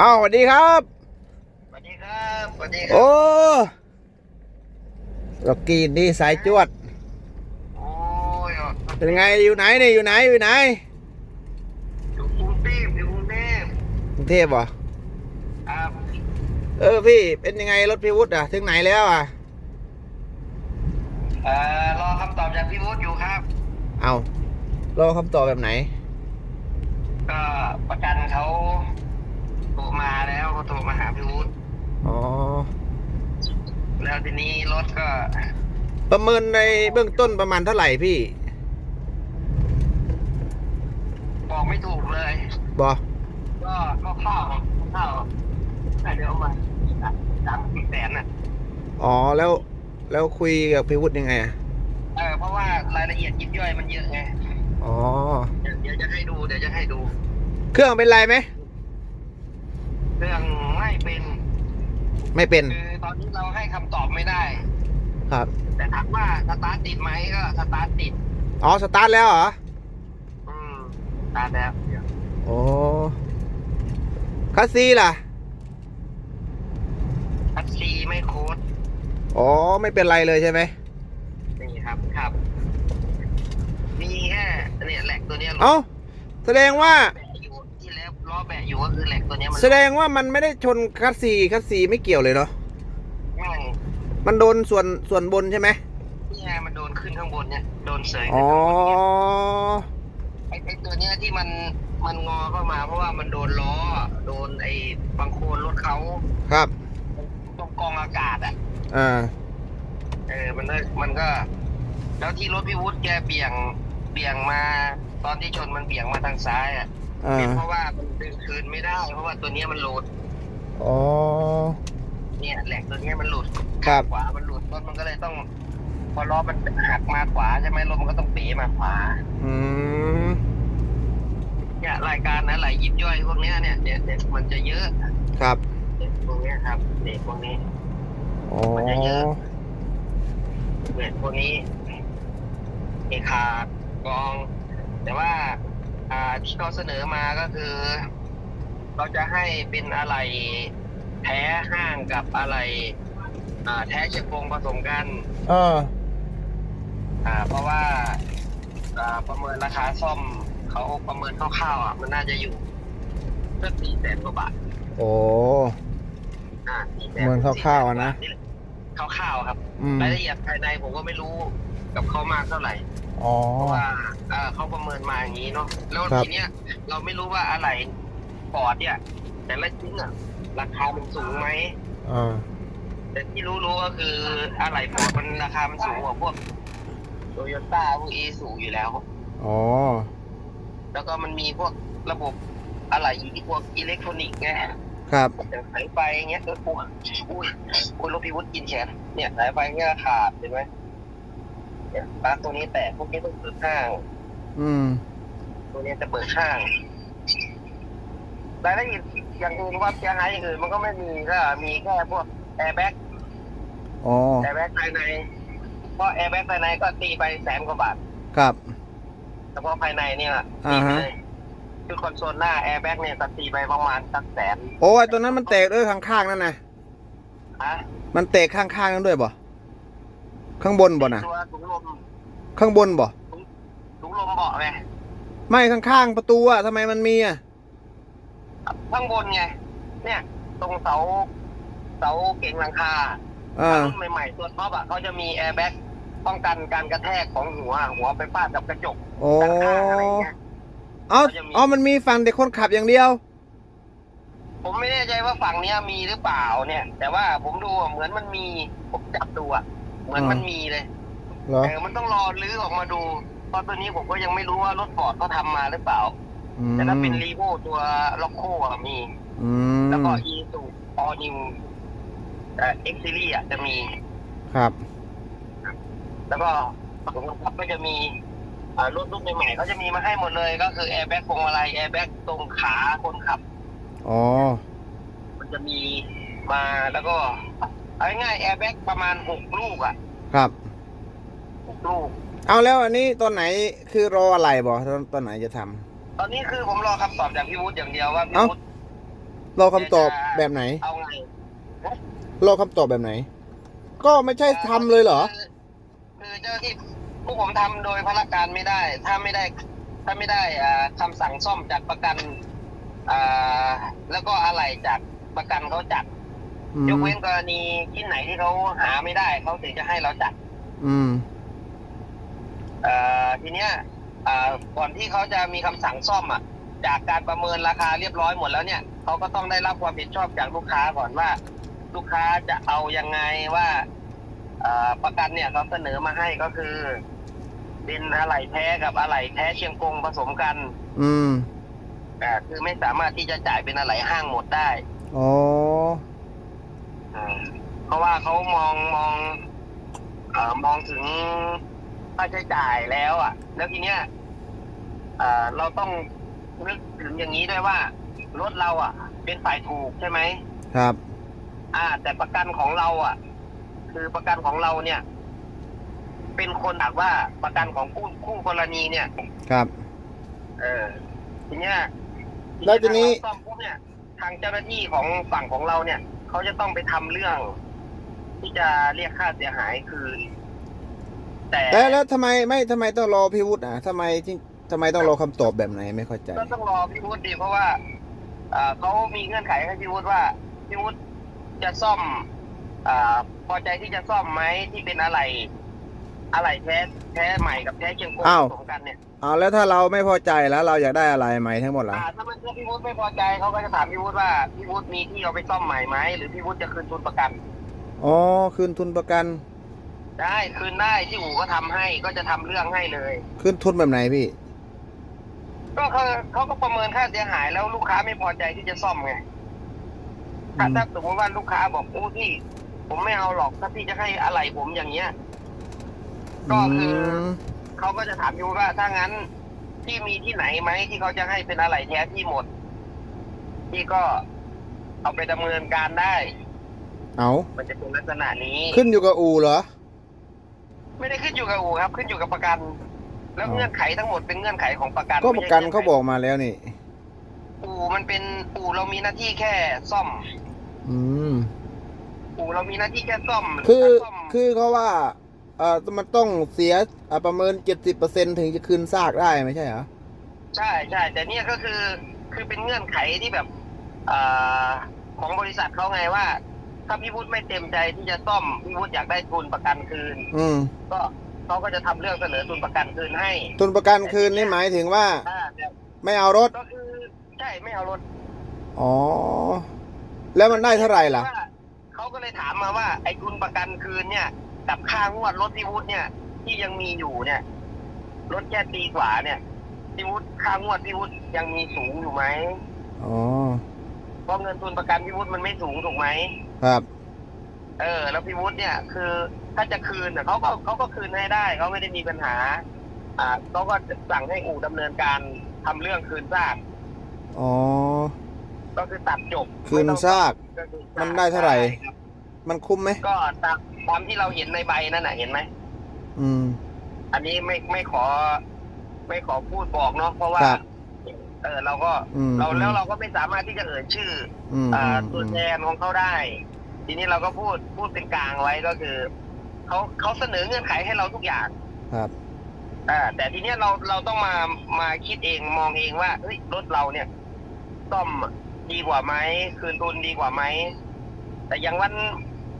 อ้าวสวัสดีครับสวัสดีครับสวัสดีครับโอ้ล็อกกี้นี่สายจวดโอ้ยเป็นไงอยู่ไหนเนี่ยอยู่ไหนอยู่ไหนอยู่กรุงเทพอยู่กรุงเทพกรุงเทพเหรอครับเออพี่เป็นยังไงรถพี่วุฒิอะถึงไหนแล้วอะเอ่อรอคำตอบจากพี่วุฒิอยู่ครับ เอารอคำตอบแบบไหนก็ประกันเขา โทรมาแล้วเขาโทรมาหาพี่วุฒิอ๋อ แล้วทีนี้รถก็ประเมินในเบื้องต้นประมาณเท่าไหร่พี่ บอกไม่ถูกเลย บอก็ก็เข้าวเข้าวแต่เดี๋ยวเอามาสามสิบแสนน่ะอ๋อแล้วแล้วคุยกับพี่วุฒิยังไงอะเออเพราะว่ารายละเอียดยิบย่อยมันเยอะไงอ๋อ เดี๋ยวเดี๋ยวจะให้ดูเดี๋ยวจะให้ดู เครื่องเป็นไรไหม เรื่องไม่เป็นไม่เป็นคือตอนนี้เราให้คำตอบไม่ได้ ครับ แต่ถามว่าสตาร์ทติดไหมก็สตาร์ทติด อ๋อสตาร์ทแล้วเหรออืมสตาร์ทแล้วโอ้คัสซีล่ะทัชซีไม่โค้ดอ๋อไม่เป็นไรเลยใช่ไหมนี่ครับครับ มีแค่เนี่ยแหลกตัวเนี้ยเอ้าแสดงว่าแบะอยู่ที่แล้วล้ อแบะอยู่ก็คือแหลกตัวเนี้ยมันแสดงว่ามันไม่ได้ชนคัสซีคัสซีไม่เกี่ยวเลยเนาะไม่มันโดนส่วนส่วนบนใช่ไหมนี่ไงมันโดนขึ้นข้างบนเนี่ยโดนเสยอ๋อไอ้ไอ้ตัวเนี้ยที่มันมันงอเข้ามา เพราะว่ามันโดนล้อโดนไอ้บางโคลนรถเขาครับตรงกองอากาศอะ อ่าเออ มันก็มันก็ แล้วที่รถพี่วุฒิแกเบี่ยง เบี่ยงมา ตอนที่ชนมันเบี่ยงมาทางซ้ายอะ อ่าเป็นเพราะว่ามันดึงคืนไม่ได้ เพราะว่าตัวเนี้ยมันหลุด อ๋อ เนี่ยแหลกตัวเนี้ยมันหลุดครับ ขวา มันหลุดรถมันก็เลยต้อง พอล้อมันหักมาขวาใช่ไหมรถมันก็ต้องเป๋มาขวา อืม เนี่ยรายการอะไรยิบย่อยพวกเนี้ยเนี่ยเดี๋ยวเดี๋ยวมันจะเยอะครับ เด็กพวกเนี้ยครับเด็กพวกนี้ อ๋อมันจะเยอะเด็กพวกนี้เอขาดกอง แต่ว่า อ่าที่เขาเสนอมาก็คือ เราจะให้เป็นอะไรแท้ห้างกับอะไรอ่าแท้เชียงกงผสมกัน เออ อ่า เพราะว่าอ่าประเมินราคาซ่อมเขาประเมินคร่าวๆอะมันน่าจะอยู่สักสี่แสนกว่าบาทโอ้ อ่า400,000ประเมินคร่าวๆอะนะ คร่าวๆครับ อืม รายละเอียดภายในผมก็ไม่รู้ กับเขามากเท่าไหร่ อ๋อ เพราะว่าเอ่อเขาประเมินมาอย่างนี้เนาะ แล้วครับ ทีเนี้ยเราไม่รู้ว่าอะไรปอดเนี่ย แต่ละชิ้นอะราคามันสูงไหม อ่า แต่ที่รู้ๆก็คืออะไรปอดมันราคามันสูงกว่าพวกโตโยต้าพวกอีสูอยู่แล้ว อ๋อ แล้วก็มันมีพวกระบบอะไรที่พวกอิเล็กทรอนิกส์ไงครับอย่างสายไฟอย่างเงี้ยเอออุ้ยอุ้ยคุณรถพิวุฒิกินแขนเนี่ยสายไฟเงี้ยขาดเห็นไหมเนี่ย ปลั๊กตัวนี้แตกพวกนี้ต้องเปิดข้าง อืม ตัวนี้จะเปิดข้างรายละเอียดอย่างอื่นว่าเสียหายอย่างอื่นมันก็ไม่มีก็มีแค่พวกแอร์แบ็กอ๋อ แอร์แบ็กภายในเพราะแอร์แบ็กภายในก็ตีไปแสนกว่าบาทครับ เฉพาะภายในเนี่ยอ่าฮะตีไปเลยคือคอนโซลหน้าแอร์แบ็กเนี่ยก็ตีไปประมาณสักแสนโอ้ยตัวนั้นมันแตกด้วยข้างๆนั่นนะฮะมันแตกข้างๆนั่นด้วยบ่ ข้างบนบ่นะตัวถุงลมข้างบนบ่ถุงลมเบาะไงไม่ข้างๆประตูอะทำไมมันมีอะข้างบนไงเนี่ย ตรงเสา เสาเก่งหลังคาอ่ารุ่นใหม่ๆตัวท็อปอะเขาจะมีแอร์แบ็กป้องกันการกระแทกของหัว หัวไปฟาดกับกระจกโอ้ด้านข้างอะไรเงี้ย เอ้าก็จะมีอ๋อมันมีฝั่งเด็กคนขับอย่างเดียว ผมไม่แน่ใจว่าฝั่งเนี้ยมีหรือเปล่าเนี่ย แต่ว่าผมดูอะเหมือนมันมีผมจับดูอะ เหมือนอ่ามัมันมีเลยเหรอเออมันต้องรอลื้อออกมาดูเพราะตัวนี้ผมก็ยังไม่รู้ว่ารถฟอร์ดเขาทำมาหรือเปล่า อืมแต่ถ้าเป็นรีโวตัวล็อกโคอะมี อืมแล้วก็อีสูออนิวเอ็กซิลี่อะจะมี ครับ แล้วก็ฝั่งคนขับก็จะมีอ่ารถรุ่นใหม่ๆเขาจะมีมาให้หมดเลยก็คือแอร์แบ็กพวงมาลัยแอร์แบ็กตรงขาคนขับ อ๋อ มันจะมีมาแล้วก็ เอาง่ายๆแอร์แบ็กประมาณหกลูกอะครับ หกลูก เอาแล้วอันนี้ตอนไหนคือรออะไรบ่ตอนตอนไหนจะทำ ตอนนี้คือผมรอคำตอบจากพี่วุฒิอย่างเดียวว่าพี่เอ้า วุฒิรอคำตอบแบบไหน เอาไงรอคำตอบแบบไหน ก็ไม่ใช่ทำเลยเหรอ คือคือเจ้าที่พวกผมทำโดยพละการไม่ได้ ถ้าไม่ได้ ถ้าไม่ได้อ่าคำสั่งซ่อมจากประกันอ่าแล้วก็อะไรจากประกันเขาจัด อืมยกเว้นกรณีที่ไหนที่เขาหาไม่ได้เขาถึงจะให้เราจัด อืม เอ่อทีเนี้ยอ่าก่อนที่เขาจะมีคำสั่งซ่อมอะ จากการประเมินราคาเรียบร้อยหมดแล้วเนี่ยเขาก็ต้องได้รับความเห็นชอบจากลูกค้าก่อนว่า ลูกค้าจะเอายังไงว่าเอ่อประกันเนี่ยเขาเสนอมาให้ก็คือเป็นอะไหล่แท้กับอะไหล่แท้เชียงกงผสมกันอืมอ่าคือไม่สามารถที่จะจ่ายเป็นอะไหล่ห้างหมดได้ อ๋ออ่า เพราะว่าเขามองมองเอ่อมองถึงค่าใช้จ่ายแล้วอะ แล้วทีเนี้ยเอ่อเราต้องนึกถึงอย่างนี้ด้วยว่ารถเราอะ เป็นฝ่ายถูกใช่ไหม ครับ อ่า แต่ประกันของเราอะ คือประกันของเราเนี่ย เป็นคนถามว่าประกันของคู่คู่กรณีเนี่ย ครับ เออทีเนี้ยแล้วทีนี้ ทางเราซ่อมปุ๊บเนี่ย ทางเจ้าหน้าที่ของฝั่งของเราเนี่ย เขาจะต้องไปทำเรื่อง ที่จะเรียกค่าเสียหายคืน แต่แล้วแล้วทำไมไม่ทำไมต้องรอพี่วุฒิอะทำไมที่ทำไมต้องรอคำตอบแบบไหนไม่เข้าใจ ก็ต้องรอพี่วุฒิดีเพราะว่าอ่าเขามีเงื่อนไขให้พี่วุฒิว่าพี่วุฒิจะซ่อมอาพอใจที่จะซ่อมไหมที่เป็นอะไร อะไรแท้แท้ใหม่กับแท้เชียงกงอ้าวผสมกันเนี่ย เอาแล้วถ้าเราไม่พอใจแล้วเราอยากได้อะไรใหม่ทั้งหมดล่ะอ่าถ้ามันถ้าพี่วุฒิไม่พอใจเขาก็จะถามพี่วุฒิว่าพี่วุฒิมีที่เอาไปซ่อมใหม่ไหมหรือพี่วุฒิจะคืนทุนประกัน อ๋อคืนทุนประกัน ได้คืนได้ที่อู่ก็ทำให้ก็จะทำเรื่องให้เลย คืนทุนแบบไหนพี่ ก็เขาเขาก็ประเมินค่าเสียหายแล้วลูกค้าไม่พอใจที่จะซ่อมไงถ้าอืม ถ้าสมมติว่าลูกค้าบอกโอ้พี่ ผมไม่เอาหรอกถ้าพี่จะให้อะไรผมอย่างเงี้ย ก็คืออม เขาก็จะถามอยู่ว่าถ้างั้นที่มีที่ไหนไหมที่เขาจะให้เป็นอะไรแท้ที่หมด ที่ก็เอาไปดำเนินการได้ เอามันจะเป็นลักษณะนี้ ขึ้นอยู่กับอู่เหรอ ไม่ได้ขึ้นอยู่กับอู่ครับ ขึ้นอยู่กับประกัน แล้วอ๋อ เงื่อนไขทั้งหมดเป็นเงื่อนไขของประกันก็ไม่ประใช่กันงื่ไขเขาบอกมาแล้วนี่ อู่มันเป็นอู่เรามีหน้าที่แค่ซ่อม อืม อู่เรามีหน้าที่แค่ซ่อมคือถ้าซ่อมคือเขาว่า เอ่อมันต้องเสียอะประเมินเจ็ดสิบเปอร์เซ็นถึงจะคืนซากได้ไม่ใช่เหรอใช่ใช่แต่เนี่ยก็คือคือเป็นเงื่อนไขที่แบบอ่าของบริษัทเขาไงว่า ถ้าพี่วุฒิไม่เต็มใจที่จะซ่อมพี่วุฒิอยากได้ทุนประกันคืน อืมก็เขาก็จะทำเรื่องเสนอทุนประกันคืนให้ทุนประกันคืนนี่หมายถึงว่า อ่าแต่ไม่เอารถ ก็คือใช่ไม่เอารถ อ๋อ แล้วมันได้เท่าไหร่ล่ะ ว่าเขาก็เลยถามมาว่าไอ้ทุนประกันคืนเนี่ย กับค่างวดรถพี่วุฒิเนี่ย ที่ยังมีอยู่เนี่ยรถแค่ปีกว่าเนี่ยพี่วุฒิค่างวดพี่วุฒิยังมีสูงอยู่ไหมอ๋อเพราะเงินทุนประกันพี่วุฒิมันไม่สูงถูกไหมครับ เออ แล้วพี่วุฒิเนี่ย คือถ้าจะคืนน่ะเขาก็เขาก็คืนให้ได้เขาไม่ได้มีปัญหา อ่าเขาก็สั่งให้อู่ดำเนินการทำเรื่องคืนซากอ๋อก็คือตัดจบคืนซากก็คือมันได้เท่าไหร่ครับมันคุ้มไหมก็ตาม ตามที่เราเห็นในใบนั่นน่ะเห็นไหมอืม อันนี้ไม่ไม่ขอ ไม่ขอพูดบอกเนาะเพราะว่า ครับ เออเราก็อืมเราแล้วเราก็ไม่สามารถที่จะเอ่ยชื่ออืมอ่าอืมตัวอืมแทนของเขาได้ ทีนี้เราก็พูดพูดเป็นกลางไว้ก็คือเขาเขาเสนอเงื่อนไขให้เราทุกอย่าง ครับ อ่าแต่ทีเนี้ยเราเราต้องมามาคิดเองมองเองว่าเฮ้ยรถเราเนี่ยซ่อมดีกว่าไหมคืนทุนดีกว่าไหมแต่อย่างวัน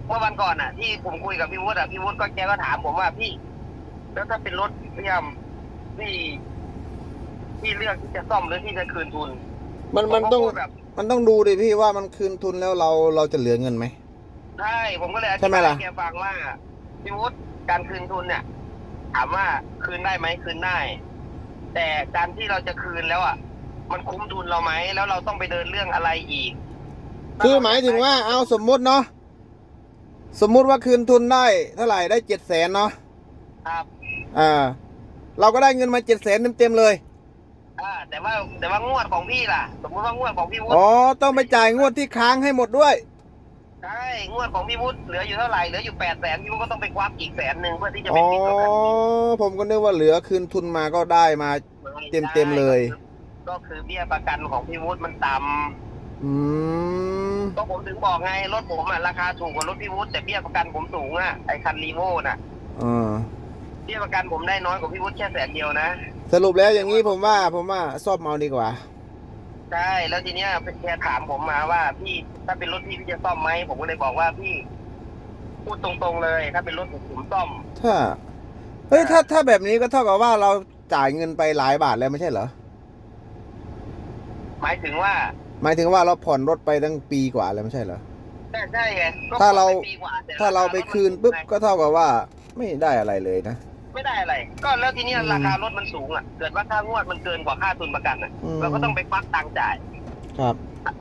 เมื่อวันก่อนอะ ที่ผมคุยกับพี่วุฒิอะพี่วุฒิก็แกก็ถามผมว่าพี่ แล้วถ้าเป็นรถพี่ยำพี่พี่เลือกที่จะซ่อมหรือที่จะคืนทุนมันมันต้องผก็พูดแบบมันต้องดูดิพี่ว่ามันคืนทุนแล้วเราเราจะเหลือเงินไหม ใช่ผมก็เลยอใช่ธิไหมบายล่ะ ให้แกฟังว่าพี่วุฒิการคืนทุนเนี่ย ถามว่าคืนได้ไหมคืนได้ แต่การที่เราจะคืนแล้วอะ มันคุ้มทุนเราไหมแล้วเราต้องไปเดินเรื่องอะไรอีกคือหมายถึงว่าเอาสมมุติเนาะ สมมุติว่าคืนทุนได้เท่าไหร่ได้เจ็ดแสนเนาะครับอ่าเราก็ได้เงินมาเจ็ดแสนเต็มๆเลยอ่าแต่ว่าแต่ว่างวดของพี่ล่ะ สมมติว่างวดของพี่วุฒิอ๋อต้องไปจ่ายงวดที่ค้างให้หมดด้วยใช่งวดของพี่วุฒิเหลืออยู่เท่าไหร่เหลืออยู่แปดแสนพี่วุฒิก็ต้องไปควักอีกแสนหนึ่งเพื่อที่จะอ๋ไปอปิดประกันผมก็นึกว่าเหลือคืนทุนมาก็ได้มาเต็มๆเลย ก็คือเบี้ยประกันของพี่วุฒิมันต่ อืมก็ผมถึงบอกไงรถผมอะราคาถูกกว่ารถพี่วุฒิแต่เบี้ยประกันผมสูงอะไอคันรีโวน่ะเออเบี้ยประกันผมได้น้อยกว่าพี่วุฒิแค่แสนเดียวนะสรุปแล้วอย่างนี้ผมว่า ผมว่าซ่อมเอาดีกว่า ใช่แล้วทีเนี้ยแกถามผมมาว่า พี่ถ้าเป็นรถพี่พี่จะซ่อมไหมผมก็เลยบอกว่าพี่ พูดตรงๆเลย ถ้าเป็นรถผมผมซ่อม ถ้าเฮ้ยถ้าถ้าแบบนี้ก็เท่ากับว่าเราจ่ายเงินไปหลายบาทแล้วไม่ใช่เหรอหมายถึงว่า หมายถึงว่าเราผ่อนรถไปตั้งปีกว่าแล้วไม่ใช่เหรอใช่ใช่ไงก็ถ้าเราผ่อนไปปีกว่แต่ถ้าเราไปคืนปุ๊บก็เท่ากับว่าไม่ได้อะไรเลยนะ ไม่ได้อะไร ก็แล้วทีเนี้ยอืมราคารถมันสูงอะ เกิดว่าค่างวดมันเกินกว่าค่าทุนประกันอะ อืม เราก็ต้องไปควักตังค์จ่าย ครับ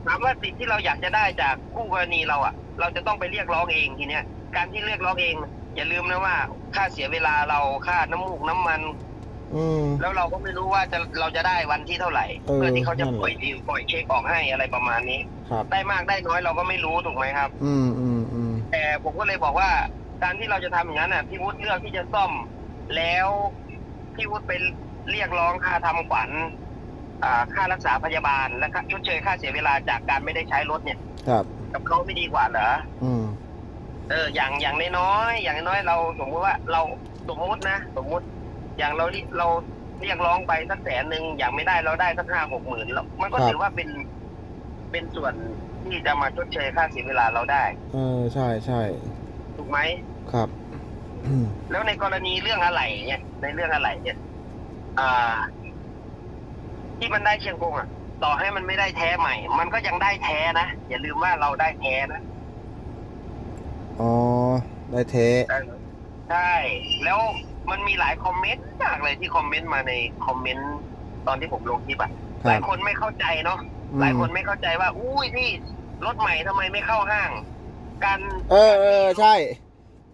ถามว่าสิ่งที่เราอยากจะได้จากคู่กรณีเราอะ เราจะต้องไปเรียกร้องเองทีเนี้ย การที่เรียกร้องเอง อย่าลืมนะว่า ค่าเสียเวลาเราค่าน้ำมูกน้ำมัน อืม แล้วเราก็ไม่รู้ว่าจะเราจะได้วันที่เท่าไหร่เออเพื่อที่เขาจะนั่นแหละ ปล่อยดีลปล่อยเช็คออกให้อะไรประมาณนี้ ครับ ได้มากได้น้อยเราก็ไม่รู้ถูกไหมครับ อืมอืมอืมแต่ผมก็เลยบอกว่า การที่เราจะทำอย่างนั้นน่ะพี่วุฒิเลือกที่จะซ่อม แล้วพี่วุฒิไปเรียกร้องค่าทำขวัญอ่าค่ารักษาพยาบาลและค่าชดเชยค่าเสียเวลาจากการไม่ได้ใช้รถเนี่ย ครับ กับเขาไม่ดีกว่าเหรอ อืม เอออย่างอย่างน้อยๆอย่างน้อยๆเราสมมติว่าเราสมมุตินะ สมมุติ อย่างเราเราเรียกร้องไปสักแสนหนึ่งอย่างไม่ได้เราได้สักห้าหกหมื่นแล้วมันก็ถือว่าเป็นเป็นส่วนที่จะมาชดเชยค่าเสียเวลาเราได้ เออใช่ใช่ถูกไหมครับอืมแล้วในกรณีเรื่องอะไรเนี่ยในเรื่องอะไรเนี่ยอ่า ที่มันได้เชียงกงอะ ต่อให้มันไม่ได้แท้ใหม่ มันก็ยังได้แท้นะอย่าลืมว่าเราได้แท้นะอ๋อได้เทใช่แล้ว มันมีหลายคอมเมนต์มากเลยที่คอมเมนต์มาในคอมเมนต์ตอนที่ผมลงคลิปอะคหรัลาบยคนไม่เข้าใจเนาะอืมหลายคนไม่เข้าใจว่า อุ้ยพี่รถใหม่ทำไมไม่เข้าห้างการเออเออใช่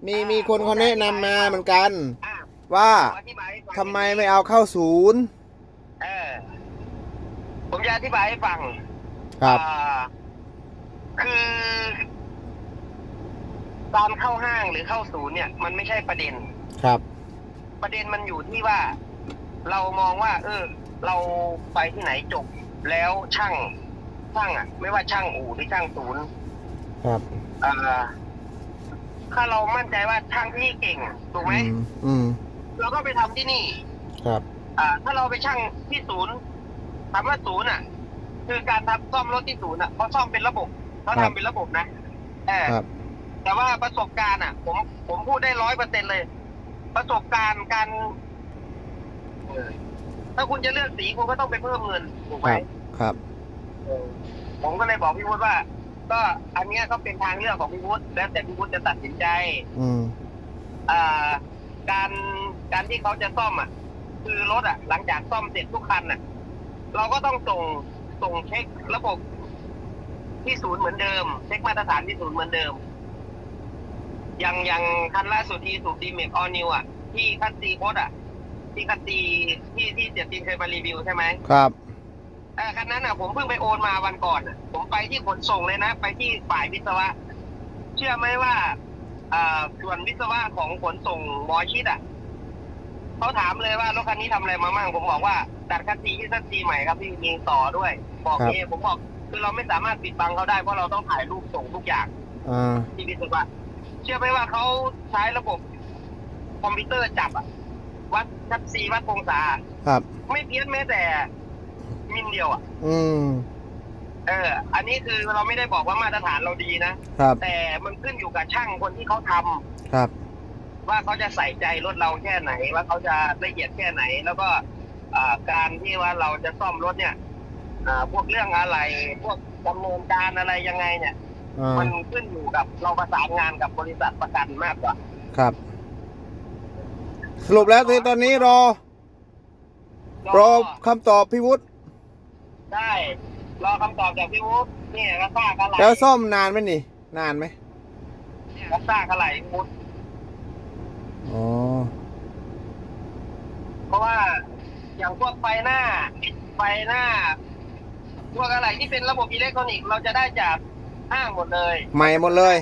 มีมีคนเขาแนะนำมาเหมือนกันอะว่าผมอธิบายให้ฟังทำไมไม่เอาเข้าศูนย์เออผมจะอธิบายให้ฟัง ครับอ่าคือการเข้าห้างหรือเข้าศูนย์เนี่ย มันไม่ใช่ประเด็นครับ ประเด็นมันอยู่ที่ว่า เรามองว่า เออ เราไปที่ไหนจบแล้วช่างช่างอะ ไม่ว่าช่างอู่หรือช่างศูนย์ครับอ่าถ้าเรามั่นใจว่าช่างที่นี่เก่งถูกไหมอืมอืมเราก็ไปทำที่นี่ ครับ อ่า ถ้าเราไปช่างที่ศูนย์ถามว่าศูนย์อะ คือการทำซ่อมรถที่ศูนย์อะเขาซ่อมเป็นระบบเขาครัทำบ เป็นระบบนะเออ ครับ แต่ว่าประสบการณ์อะ ผมผมพูดได้ร้อยเปอร์เซ็นเลย ประสบการณ์การเออถ้าคุณจะเลือกสีคุณก็ต้องไปเพิ่มเงินถูกไหคมรับครับเออผมก็เลยบอกพี่วุฒิว่า ก็อันเนี้ยก็เป็นทางเลือกของพี่วุฒิแล้วแต่พี่วุฒิจะตัดสินใจ อืมอ่า การการที่เขาจะซ่อมอะ คือรถอะ หลังจากซ่อมเสร็จทุกคันอะ เราก็ต้องส่งส่งเช็คระบบที่ศูนย์เหมือนเดิม เช็คมาตรฐานที่ศูนย์เหมือนเดิมอ ย่างอย่างคันล่าสุดที่สูบดีเมกออนิวอะ ที่คันตีโคตอะ ที่คันตีที่ที่เจ็ดตีนเคยมารีวิวใช่ไหมครับเออคันนั้นอะผมเพิ่งไปโอนมาวันก่อนอะผมไปที่ขนส่งเลยนะ ไปที่ฝ่ายวิศวะ เชื่อไหมว่าอ่าส่วนวิศวะของขนส่งหมอชิดอะเขาถามเลยว่ารถคันนี้ทำอะไรมามั่งผมบอกว่าตัดคันตีที่คันตีใหม่ครับพี่มีต่อด้วย บอกครับเองผมบอกคือเราไม่สามารถปิดบังเขาได้เพราะเราต้องถ่ายรูปส่งทุกอย่างอ่า ที่วิศวะ เชื่อไหมว่าเขาใช้ระบบคอมพิวเตอร์จับอะวัดชัดซีวัดองศา ครับ ไม่เพี้ยนแม้แต่มิลเดียวอะอืม เออ อันนี้คือเราไม่ได้บอกว่ามาตรฐานเราดีนะ ครับ แต่มันขึ้นอยู่กับช่างคนที่เขาทำครับ ว่าเขาจะใส่ใจรถเราแค่ไหน ว่าเขาจะละเอียดแค่ไหน แล้วก็อ่าการที่ว่าเราจะซ่อมรถเนี่ยอ่าพวกเรื่องอะไร พวกดำเนินการอะไรยังไงเนี่ย อ่า มันขึ้นอยู่กับเราประสานงานกับบริษัทประกันมากกว่า ครับ สรุปแล้วคือตอนนี้รอ รอคำตอบพี่วุฒิได้รอคำตอบจากพี่วุฒินี่ก็ซากอะไรแล้วซ่อมนานไหมนี่ นานไหมเนี่ยก็ซากอะไรพี่วุฒิอ๋อ เพราะว่าอย่างพวกไฟหน้าไฟหน้าพวกอะไรที่เป็นระบบอิเล็กทรอนิกส์เราจะได้จาก ห้างหมดเลยใหม่หมดเลย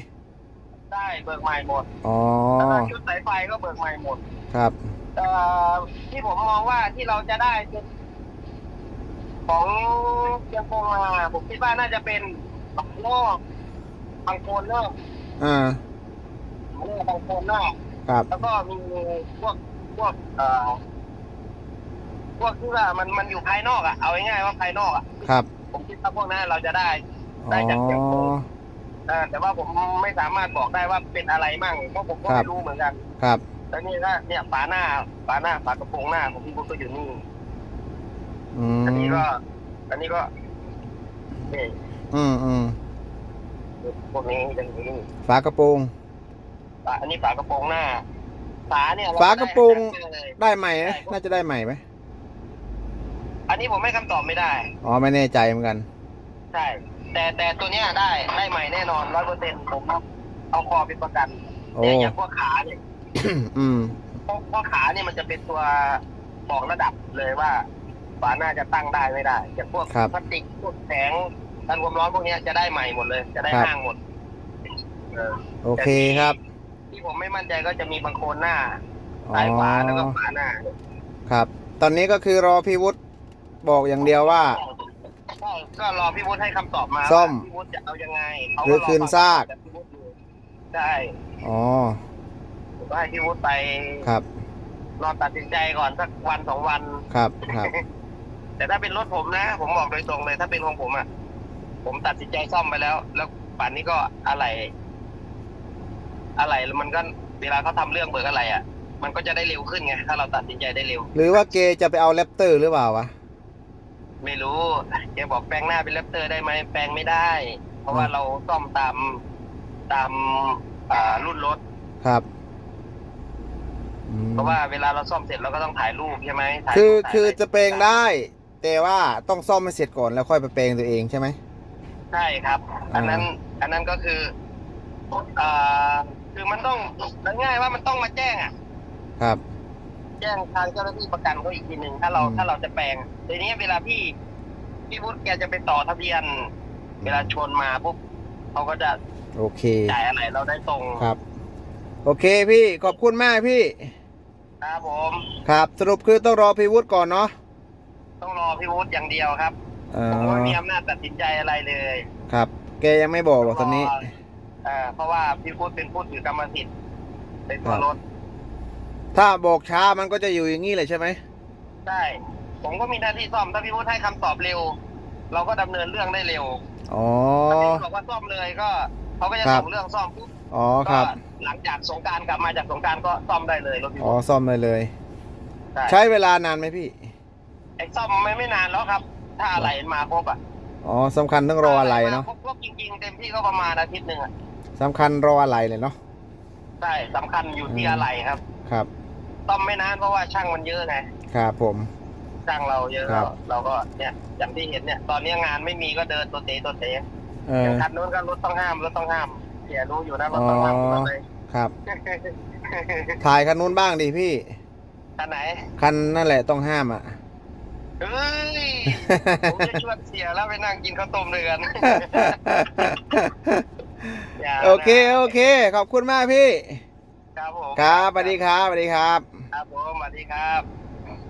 ได้เบิกใหม่หมดอ๋อ แล้วก็ชุดสายไฟก็เบิกใหม่หมดครับเอ่อที่ผมมองว่าที่เราจะได้คือผของเชียงคงมาผมคิดว่าน่าจะเป็นบางโลกบางโคนเนอะอ่าบางโลกบางโคนเนอะครับ แล้วก็มีพวกพวกเอ่อพวกที่ว่ามันมันอยู่ภายนอกอะเอาง่ายๆว่าภายนอกอะครับ ผมคิดว่าพวกนั้นเราจะได้อ๋ ได้จากเชียงคองเออแต่ว่าผมไม่สามารถบอกได้ว่าเป็นอะไรมั่งเพราะผมก็ครัไม่บรู้เหมือนกัน ครับ แล้วนี่ก็เนี่ยฝาหน้าฝาหน้าฝากระโปรงหน้าของพี่บุ๊กก็อยู่นี่อืมอันนี้ก็ อันนี้ก็นี่อืมอืมพวกนี้จะอยู่นี่ฝากระโปรงฝาอันนี้ฝากระโปรงหน้า ฝาเนี่ยเฝากระโปรงได้เลยได้ใหม่ไหมน่าจะได้ใหม่ไหมอันนี้ผมไม่คำตอบไม่ได้ อ๋อไม่แน่ใจเหมือนกัน ใช่ แต่แต่ตัวเนี้ยได้ได้ใหม่แน่นอนร้อยเปอร์เซ็นต์ผมเอาคอเป็นประกันโอ้เนี่ยอย่างพวกขาเนี่ยอืมเพราะเพราะขาเนี่ยมันจะเป็นตัวบอกระดับเลยว่าฝาหน้าจะตั้งได้ไม่ได้อย่างพวกครับพลาสติกพวกแสงกันความร้อนพวกเนี้ยจะได้ใหม่หมดเลย จะได้ครับ ห้างหมดเออโอเคครับที่ผมไม่มั่นใจก็จะมีบางโคนหน้าอ๋อซ้ายขวาแล้วก็ฝาหน้าครับ ตอนนี้ก็คือรอพี่วุฒิบอกอย่างเดียวว่า ก็ก็รอพี่วุฒิให้คำตอบมาซ่อมว่าพี่วุฒิจะเอายังไงเขาหรือคืนซากจากพี่วุฒิอยู่ใช่อ๋อผมก็ให้พี่วุฒิไปครับรอตัดสินใจก่อนสักวันสองวัน ครับครับ แต่ถ้าเป็นรถผมนะ ผมบอกโดยตรงเลย ถ้าเป็นของผมอะ ผมตัดสินใจซ่อมไปแล้ว แล้วป่านนี้ก็อะไร อะไรแล้วมันก็เวลาเขาทำเรื่องเบิกอะไรอะ มันก็จะได้เร็วขึ้นไง ถ้าเราตัดสินใจได้เร็ว หรือว่าเกจะไปเอาแรปเตอร์หรือเปล่าวะ ไม่รู้แกบอกแปลงหน้าเป็นแรปเตอร์ได้ไหมแปลงไม่ได้ เพราะว่าอืมเราซ่อมตามตามอ่ารุ่นรถ ครับอืมเพราะว่าเวลาเราซ่อมเสร็จเราก็ต้องถ่ายรูปใช่ไหมถ่ายคือรูปถ่ายคือไรจะแปลงได้ แต่ว่าต้องซ่อมให้เสร็จก่อนแล้วค่อยไปแปลงตัวเองใช่ไหม ใช่ครับ อันนั้นอ่าอันนั้นก็คืออ่าคือมันต้องง่ายๆว่ามันต้องมาแจ้งอะ ครับ แจ้งทางเจ้าหน้าที่ประกันเขาอีกทีหนึ่งถ้าเราอืมถ้าเราจะแปลงทีนี้เวลาพี่พี่วุฒิแกจะไปต่อทะเบียน เวลาชนมาปุ๊บเขาก็จะโอเคจ่ายอะไรเราได้ตรงครับ โอเคพี่ขอบคุณมากพี่ ครับผมครับ สรุปคือต้องรอพี่วุฒิก่อนเนาะต้องรอพี่วุฒิอย่างเดียวครับเอผมไม่อมีอำนาจตัดสินใจอะไรเลย ครับ แกยังไม่บอกหรอกตอนนี้เอ่อเพราะว่าพี่วุฒิเป็นผู้ถือกรรมสิทธิ์ในตัวรถ ถ้าบอกช้ามันก็จะอยู่อย่างนี้เลยใช่ไหมใช่ผมก็มีหน้าที่ซ่อมถ้าพี่วุฒิให้คำตอบเร็ว เราก็ดำเนินเรื่องได้เร็วอ๋อ ถ้าพี่วุฒิบอกว่าซ่อมเลยก็เขาก็จะครับ ส่งเรื่องซ่อมปุ๊บอ๋อคก็รับหลังจากสงกรารกลับมาจากสงกรารก็ซ่อมได้เลยรถพี่อ๋อวุฒิซ่อมเลยเลย ใช่ใช้เวลานานไหมพี่ ไอ้ซ่อมไม่ไม่นานแล้วครับ ถ้าอะไรมาครบอะอ๋อสำคัญต้องรออะไรเนาะครบครบจริงๆเต็มที่ก็ประมาณอาทิตย์หนึ่งอะสำคัญรออะไรเลยเนาะ ใช่สำคัญอยู่ที่อืม อะไรครับ ครับ ซ่อมไม่นานเพราะว่าช่างมันเยอะไงครับผม ช่างเราเยอะ ครับ เราก็เนี่ยอย่างที่เห็นเนี่ย ตอนนี้งานไม่มีก็เดินตัวเตะตัวเตะเอออย่างคันนู้นก็รถต้องห้ามรถต้องห้ามเสียรู้อยู่นะรถต้องห้ามอ๋อหมดเลย ครับ ถ่ายคันนู้นบ้างดิพี่ คันไหนคันนั่นแหละต้องห้ามอะ เฮ้ยผมจะชวนเสียแล้วไปนั่งกินข้าวต้มด้วยกันย่านะโอเค โอเค ขอบคุณมากพี่ ครับผม ครับสวัสดีครับสวัสดีครับ ครับผมสวัสดีครับ